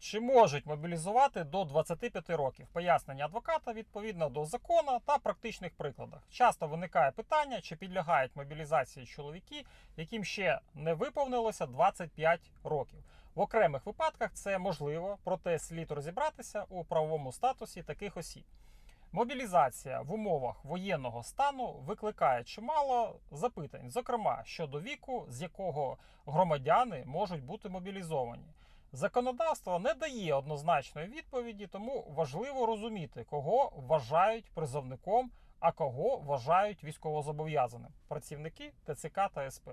Чи можуть мобілізувати до 25 років? Пояснення адвоката відповідно до закону та практичних прикладах. Часто виникає питання, чи підлягають мобілізації чоловіки, яким ще не виповнилося 25 років. В окремих випадках це можливо, проте слід розібратися у правовому статусі таких осіб. Мобілізація в умовах воєнного стану викликає чимало запитань, зокрема щодо віку, з якого громадяни можуть бути мобілізовані. Законодавство не дає однозначної відповіді, тому важливо розуміти, кого вважають призовником, а кого вважають військовозобов'язаним працівники ТЦК та СП.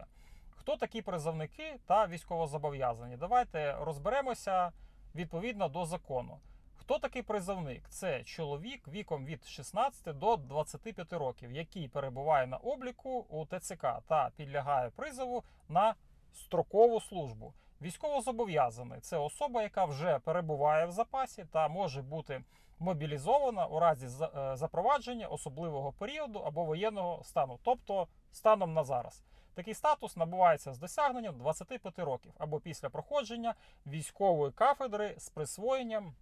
Хто такі призовники та військовозобов'язані? Давайте розберемося відповідно до закону. Хто такий призовник? Це чоловік віком від 16 до 25 років, який перебуває на обліку у ТЦК та підлягає призову на строкову службу. Військовозобов'язаний це особа, яка вже перебуває в запасі та може бути мобілізована у разі е, запровадження особливого періоду або воєнного стану, тобто станом на зараз. Такий статус набувається з досягненням 25 років або після проходження військової кафедри з присвоєнням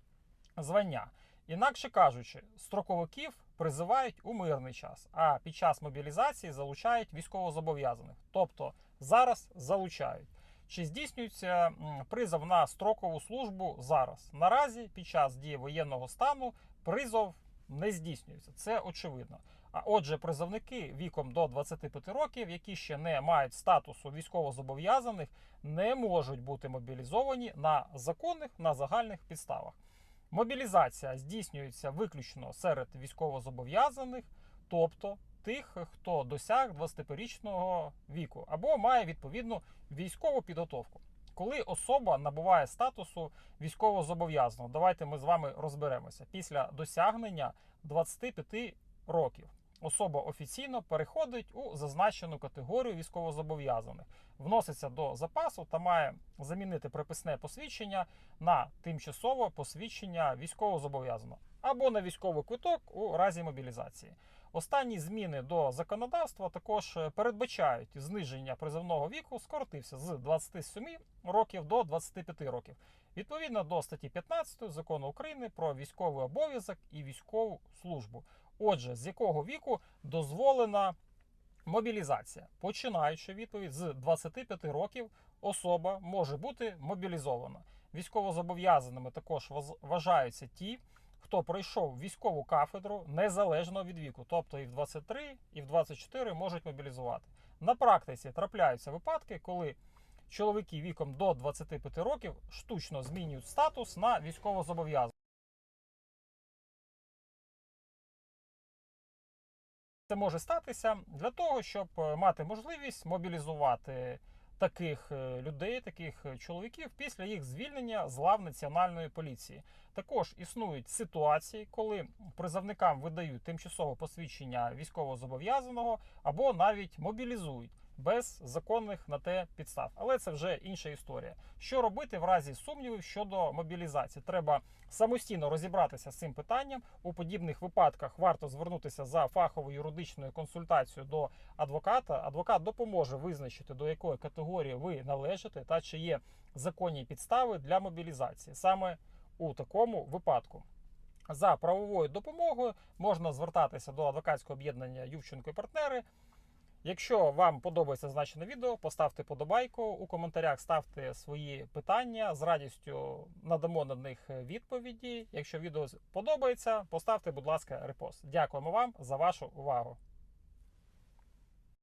звання. Інакше кажучи, строковиків призивають у мирний час, а під час мобілізації залучають військовозобов'язаних, тобто зараз залучають. Чи здійснюється призов на строкову службу зараз? Наразі під час дії воєнного стану призов не здійснюється. Це очевидно. А отже, призовники віком до 25 років, які ще не мають статусу військовозобов'язаних, не можуть бути мобілізовані на законних на загальних підставах. Мобілізація здійснюється виключно серед військовозобов'язаних, тобто тих, хто досяг 25-річного віку або має відповідну військову підготовку. Коли особа набуває статусу військовозобов'язаного, давайте ми з вами розберемося. Після досягнення 25 років особа офіційно переходить у зазначену категорію військовозобов'язаних, вноситься до запасу та має замінити приписне посвідчення на тимчасове посвідчення військовозобов'язаного або на військовий квиток у разі мобілізації. Останні зміни до законодавства також е, передбачають зниження призовного віку, скоротився з 27 років до 25 років. Відповідно до статті 15 закону України про військовий обов'язок і військову службу. Отже, з якого віку дозволена мобілізація? Починаючи відповідь з 25 років, особа може бути мобілізована. Військовозобов'язаними також вважаються ті, хто пройшов військову кафедру незалежно від віку, тобто і в 23, і в 24 можуть мобілізувати. На практиці трапляються випадки, коли чоловіки віком до 25 років штучно змінюють статус на військовозобов'язаних. Це може статися для того, щоб е, мати можливість мобілізувати таких е, людей, таких е, чоловіків після їх звільнення з лав національної поліції. Також існують ситуації, коли призовникам видають тимчасове посвідчення військовозобов'язаного або навіть мобілізують без законних на те підстав. Але це вже інша історія. Що робити в разі сумнівів щодо мобілізації? Треба самостійно розібратися з цим питанням. У подібних випадках варто звернутися за фаховою юридичною консультацією до адвоката. Адвокат допоможе визначити, до якої категорії ви належите та чи є законні підстави для мобілізації. Саме у такому випадку. За правовою допомогою можна звертатися до адвокатського об'єднання Ювченко і партнери. Якщо вам подобається зазначене відео, поставте подобайку у коментарях, ставте свої питання. З радістю надамо на них відповіді. Якщо відео подобається, поставте, будь ласка, репост. Дякуємо вам за вашу увагу.